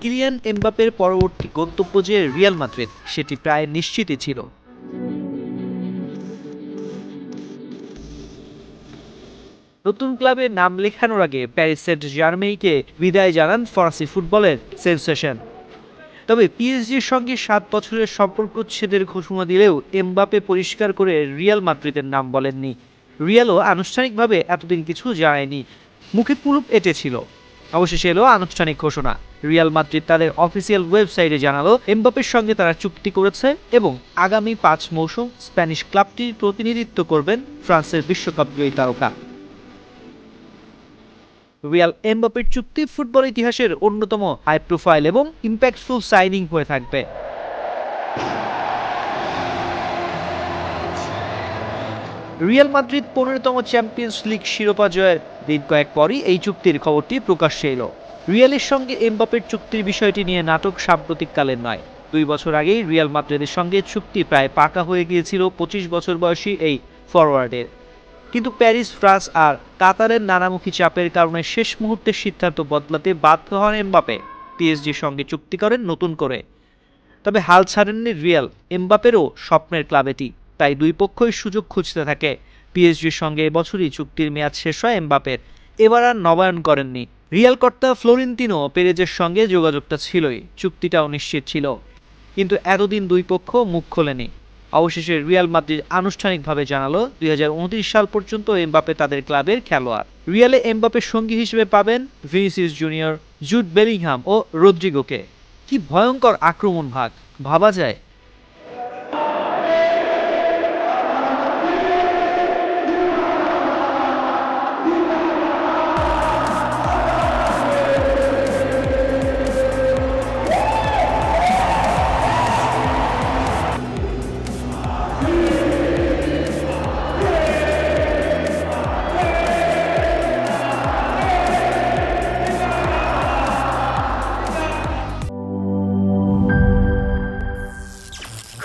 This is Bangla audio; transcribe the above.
কিলিয়ান এমবাপের পরবর্তী গন্তব্য যে রিয়াল মাদ্রিদ, সেটি প্রায় নিশ্চিতই ছিল। নতুন ক্লাবে নাম লেখানোর আগে প্যারিস সেন্ট জার্মেইকে বিদায় জানান ফরাসি ফুটবলের সেন্সেশন। তবে পিএসজির সঙ্গে সাত বছরের সম্পর্ক ছেদের ঘোষণা দিলেও এমবাপে পরিষ্কার করে রিয়াল মাদ্রিদের নাম বলেননি। রিয়ালও আনুষ্ঠানিকভাবে এতদিন কিছু জানায়নি। মুখে কুলুপ এঁটেছিল। অবশেষে এলো আনুষ্ঠানিক ঘোষণা। রিয়াল মাদ্রিদ তাদের অফিসিয়াল ওয়েবসাইটে জানালো এমবাপের সঙ্গে তারা চুক্তি করেছে এবং আগামী পাঁচ মৌসুম স্প্যানিশ ক্লাবটির প্রতিনিধিত্ব করবেন ফ্রান্সের বিশ্বকাপ জয়ী তারকা। রিয়াল এমবাপের চুক্তি ফুটবল ইতিহাসের অন্যতম হাই প্রোফাইল এবং ইম্প্যাক্টফুল সাইনিং হয়ে থাকবে। রিয়াল মাদ্রিদ পনেরোতম চ্যাম্পিয়ন্স লিগ শিরোপা জয়ের দিন কয়েক পরই এই চুক্তির খবরটি প্রকাশ্যে এলো। রিয়ালের সঙ্গে এমবাপের চুক্তির বিষয়টি নিয়ে নাটক সাম্প্রতিককালের নয়। দুই বছর আগেই রিয়াল মাদ্রিদের সঙ্গে চুক্তি প্রায় পাকা হয়ে গিয়েছিল পঁচিশ বছর বয়সী এই ফরওয়ার্ডের কিন্তু প্যারিস, ফ্রান্স আর কাতারের নানামুখী চাপের কারণে শেষ মুহূর্তে সিদ্ধান্ত বদলাতে বাধ্য হন এমবাপে পিএসজির সঙ্গে চুক্তি করেন নতুন করে। তবে হাল ছাড়েননি রিয়াল এমবাপেরও স্বপ্নের ক্লাব এটি। তাই দুই পক্ষই সুযোগ খুঁজতে থাকে। পিএসজির সঙ্গে এবছরই চুক্তির মেয়াদ শেষ হয় এমবাপের এবার আর নবায়ন করেননি। রিয়াল কর্তা ফ্লোরেন্তিনো পেরেজের সঙ্গে যোগাযোগটা ছিলই, চুক্তিটাও নিশ্চিত ছিল। কিন্তু এতদিন দুই পক্ষ মুখ খোলেনি। অবশেষে রিয়াল মাদ্রিদ আনুষ্ঠানিকভাবে জানালো, দুই হাজার উনত্রিশ সাল পর্যন্ত এমবাপে তাদের ক্লাবের খেলোয়াড়। রিয়ালে এমবাপের সঙ্গী হিসেবে পাবেন ভিনিসিয়াস জুনিয়র, জুড বেলিংহাম ও রদ্রিগোকে। কি ভয়ঙ্কর আক্রমণ ভাগ। ভাবা যায়